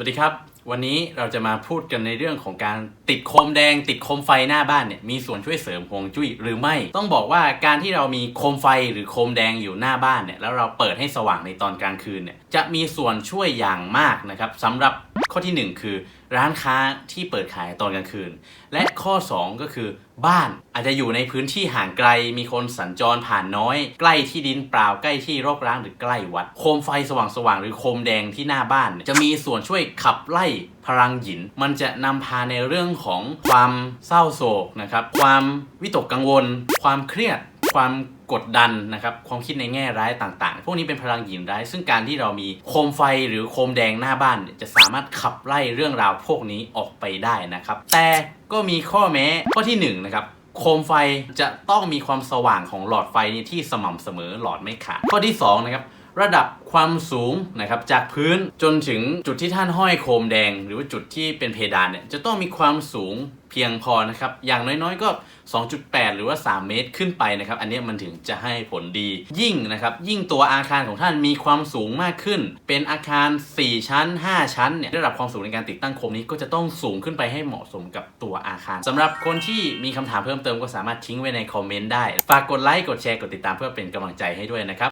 สวัสดีครับ วันนี้เราจะมาพูดกันในเรื่องของการติดโคมแดง ติดโคมไฟหน้าบ้านเนี่ยมีส่วนช่วยเสริมฮวงจุ้ยหรือไม่ ต้องบอกว่าการที่เรามีโคมไฟหรือโคมแดงอยู่หน้าบ้านเนี่ยแล้วเราเปิดให้สว่างในตอนกลางคืนเนี่ยจะมีส่วนช่วยอย่างมากนะครับสำหรับ ข้อทีหนึ่1 คือ ร้านค้าที่เปิดขายตอนกลางคืน และข้อ 2 ก็คือ บ้านอาจจะอยู่ในพื้นที่ห่างไกล มีคนสัญจรผ่านน้อย ใกล้ที่ดินเปล่าใกล้ที่รกร้างหรือใกล้วัด โคมไฟสว่างๆหรือโคมแดงที่หน้าบ้าน จะมีส่วนช่วยขับไล่พลังหยิน มันจะนำพาในเรื่องของความเศร้าโศกนะครับความวิตกกังวล ความเครียด ความกดดันนะครับความคิดในแง่ร้ายต่างๆ พวกนี้เป็นพลังหยินร้าย ซึ่งการที่เรามีโคมไฟหรือโคมแดงหน้าบ้าน จะสามารถขับไล่เรื่องราวพวกนี้ออกไปได้นะครับ แต่ก็มีข้อแม้ข้อที่หนึ่งนะครับโคมไฟจะต้องมีความสว่างของหลอดไฟที่สม่ำเสมอหลอดไม่ขาดข้อที่สองนะครับ ระดับความสูงนะครับจากพื้นจนถึงจุดที่ท่านห้อยโคมแดง หรือว่าจุดที่เป็นเพดานเนี่ยจะต้องมีความสูงเพียงพอนะครับอย่างน้อยๆก็ 2.8 หรือว่า 3 เมตรขึ้นไปนะครับอันนี้มันถึงจะให้ผลดียิ่งนะครับยิ่งตัวอาคารของท่านมีความสูงมากขึ้น เป็นอาคาร 4 ชั้น 5 ชั้นเนี่ยระดับความสูงในการติดตั้งโคมนี้ก็จะต้องสูงขึ้นไปให้เหมาะสมกับตัวอาคารสำหรับคนที่มีคำถามเพิ่มเติมก็สามารถทิ้งไว้ในคอมเมนต์ได้ฝากกดไลค์กดแชร์กดติดตามเพื่อเป็นกำลังใจให้ด้วยนะครับ